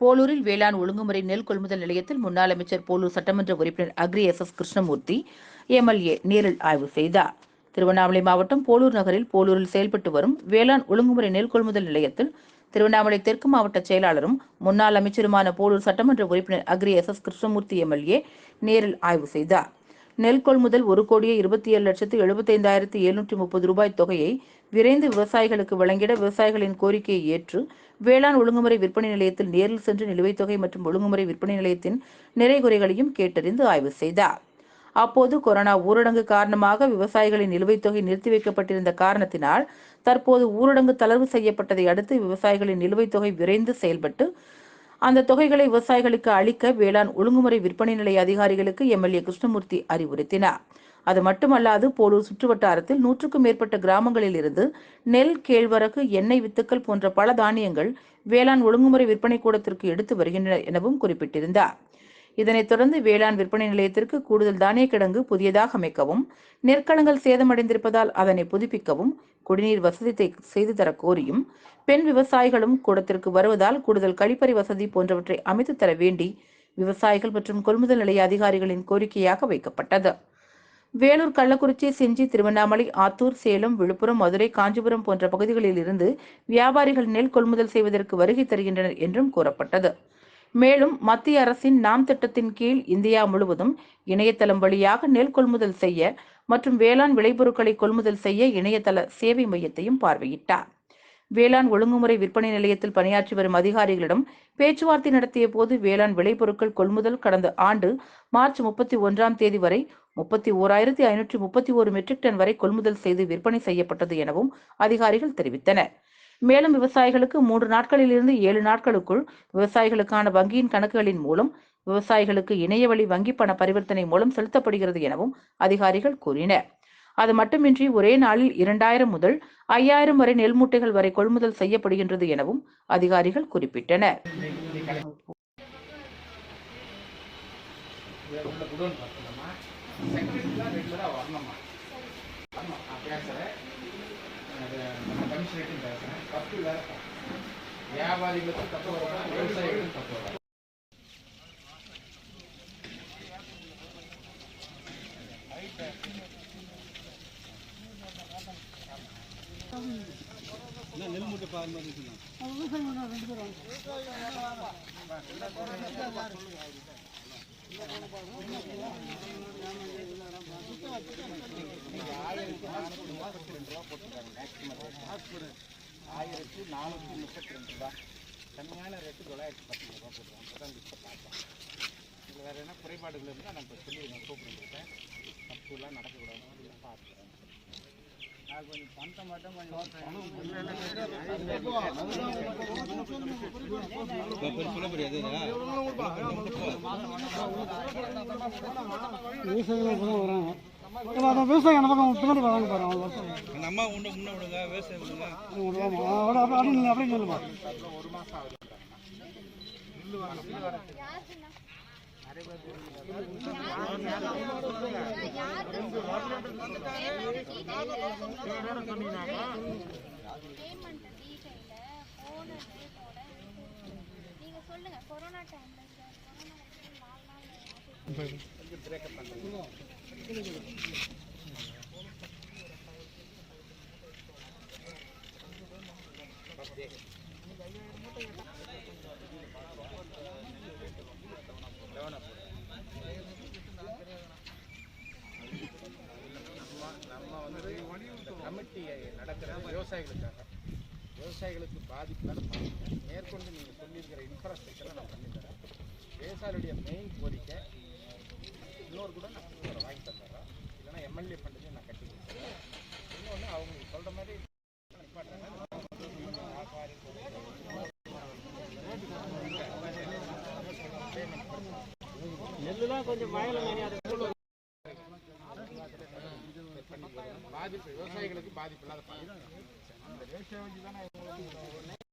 போலூரில் வேளாண் ஒழுங்குமுறை நெல் கொள்முதல் நிலையத்தில் முன்னாள் அமைச்சர் போலூர் சட்டமன்ற உறுப்பினர் Agri S S Krishnamurthy MLA நேரில் ஆய்வு செய்தார். திருவண்ணாமலை மாவட்டம் போலூர் நகரில் போலூரில் செயல்பட்டு வரும் வேளாண் ஒழுங்குமுறை நெல் கொள்முதல் நிலையத்தில் திருவண்ணாமலை தெற்கு மாவட்ட செயலாளரும் முன்னாள் அமைச்சருமான போலூர் சட்டமன்ற உறுப்பினர் Agri S S Krishnamurthy MLA நேரில் ஆய்வு செய்தார். நெல் கொள்முதல் ஒரு கோடியே இருபத்தி ஏழு லட்சத்து எழுபத்தைந்தாயிரத்து எழுநூற்றி முப்பது ரூபாய் தொகையை விரைந்து விவசாயிகளுக்கு வழங்கிட விவசாயிகளின் கோரிக்கையை ஏற்று வேளாண் ஒழுங்குமுறை விற்பனை நிலையத்தில் நேரில் சென்று நிலுவைத் தொகை மற்றும் ஒழுங்குமுறை விற்பனை நிலையத்தின் நிறைகுறைகளையும் கேட்டறிந்து ஆய்வு செய்தார். அப்போது கொரோனா ஊரடங்கு காரணமாக விவசாயிகளின் நிலுவைத் தொகை நிறுத்தி வைக்கப்பட்டிருந்த காரணத்தினால் தற்போது ஊரடங்கு தளர்வு செய்யப்பட்டதை அடுத்து விவசாயிகளின் நிலுவைத் தொகை விரைந்து செயல்பட்டு அந்த தொகைகளை விவசாயிகளுக்கு அளிக்க வேளாண் ஒழுங்குமுறை விற்பனை நிலைய அதிகாரிகளுக்கு எம்எல்ஏ கிருஷ்ணமூர்த்தி அறிவுறுத்தினார். அது மட்டுமல்லாது போலூர் சுற்றுவட்டாரத்தில் நூற்றுக்கும் மேற்பட்ட கிராமங்களில் இருந்து நெல் கேழ்வரகு எண்ணெய் வித்துக்கள் போன்ற பல தானியங்கள் வேளாண் ஒழுங்குமுறை விற்பனை கூடத்திற்கு எடுத்து வருகின்றனர் எனவும் குறிப்பிட்டிருந்தார். இதனைத் தொடர்ந்து வேளாண் விற்பனை நிலையத்திற்கு கூடுதல் தானிய கிடங்கு புதியதாக அமைக்கவும் நெற்களங்கள் சேதமடைந்திருப்பதால் அதனை புதுப்பிக்கவும் குடிநீர் வசதி செய்து தர கோரியும் பெண் விவசாயிகளும் கூடத்திற்கு வருவதால் கூடுதல் கழிப்பறை வசதி போன்றவற்றை அமைத்து தர வேண்டி விவசாயிகள் மற்றும் கொள்முதல் நிலைய அதிகாரிகளின் கோரிக்கையாக வைக்கப்பட்டது. வேலூர் கள்ளக்குறிச்சி செஞ்சி திருவண்ணாமலை ஆத்தூர் சேலம் விழுப்புரம் மதுரை காஞ்சிபுரம் போன்ற பகுதிகளில் இருந்து வியாபாரிகள் நெல் கொள்முதல் செய்வதற்கு வருகை தருகின்றனர் என்றும் கூறப்பட்டது. மேலும் மத்திய அரசின் நாம் திட்டத்தின் கீழ் இந்தியா முழுவதும் இணையதளம் வழியாக நெல் கொள்முதல் செய்ய மற்றும் வேளாண் விளைபொருட்களை கொள்முதல் செய்ய இணையதள சேவை மையத்தையும் பார்வையிட்டார். வேளாண் ஒழுங்குமுறை விற்பனை நிலையத்தில் பணியாற்றி வரும் அதிகாரிகளிடம் பேச்சுவார்த்தை நடத்திய போது வேளாண் விளைபொருட்கள் கொள்முதல் கடந்த ஆண்டு மார்ச் முப்பத்தி ஒன்றாம் தேதி வரை முப்பத்தி ஓராயிரத்தி ஐநூற்றி முப்பத்தி ஒரு மெட்ரிக் டன் வரை கொள்முதல் செய்து விற்பனை செய்யப்பட்டது எனவும் அதிகாரிகள் தெரிவித்தனர். மேலும் விவசாயிகளுக்கு மூன்று நாட்களில் இருந்து ஏழு நாட்களுக்குள் விவசாயிகளுக்கான வங்கியின் கணக்குகளின் மூலம் விவசாயிகளுக்கு இணையவழி வங்கி பண பரிவர்த்தனை மூலம் செலுத்தப்படுகிறது எனவும் அதிகாரிகள் கூறினர். அது மட்டுமின்றி ஒரே நாளில் இரண்டாயிரம் முதல் ஐயாயிரம் வரை நெல் மூட்டைகள் வரை கொள்முதல் செய்யப்படுகின்றது எனவும் அதிகாரிகள் குறிப்பிட்டனர். உள்ள குடோன் பார்த்தோம் செக்ரட்டரிலாம் ரெகுலராக வரணும்மா வரணும் நான் பேசுகிறேன் அது நம்ம கமிஷனர்ட்டும் பேசுகிறேன் தப்பு வேற வியாபாரிகளுக்கும் தப்பு விவசாயிகளுக்கும் தப்பு வரும் ஆயிரத்தி நானூற்றி முப்பத்தி ரெண்டு ரூபா கம்மியான ரேட்டு தொள்ளாயிரத்தி பத்து ரூபா போட்டுருவாங்க இப்போ தான் லிஸ்ட்டை பார்த்தோம் இதில் வேறு என்ன குறைபாடுகள் இருந்தால் நான் இப்போ சொல்லி நான் கூப்பிட்டுருக்கேன் தப்புலாம் நடக்கக்கூடாது நான் பார்த்துக்கிறேன் நான் கொஞ்சம் பணத்தை மட்டும் கொஞ்சம் சொல்ல முடியாது வராங்க. இப்போ அதான் விவசாயி அந்த பக்கம் பின்னாடி வராங்க பாரு அவங்க அந்த அம்மா உண்டு முன்ன விடுங்க விவசாயம் விடுங்க. அப்படியே அப்படியே ஒரு ஆகுது சொல்லுங்க கொரோனா டைம்ல கொரோனா வந்து நாலு நாள் கொஞ்சம் பிரேக்கப் நம்ம நம்ம வந்து கமிட்டி நடக்கிற விவசாயிகளுக்காக விவசாயிகளுக்கு பாதிப்பில்லாத மேற்கொண்டு நீங்கள் சொல்லியிருக்கிற இன்ஃப்ராஸ்ட்ரக்சரை நான் பண்ணித்தரேன் விவசாயிகளுடைய மெயின் கோரிக்கை இன்னொரு கூட நான் வாங்கி தந்துடுறேன். இல்லைன்னா எம்எல்ஏ ஃபண்டுக்கு நான் கட்டி கொடுக்குறேன் இன்னொன்று அவங்க சொல்கிற மாதிரி பாதிப்பு விவசாயிகளுக்கு பாதிப்பு இல்லாத பாதிப்பு. அந்த ரேஷியோ வச்சு தானே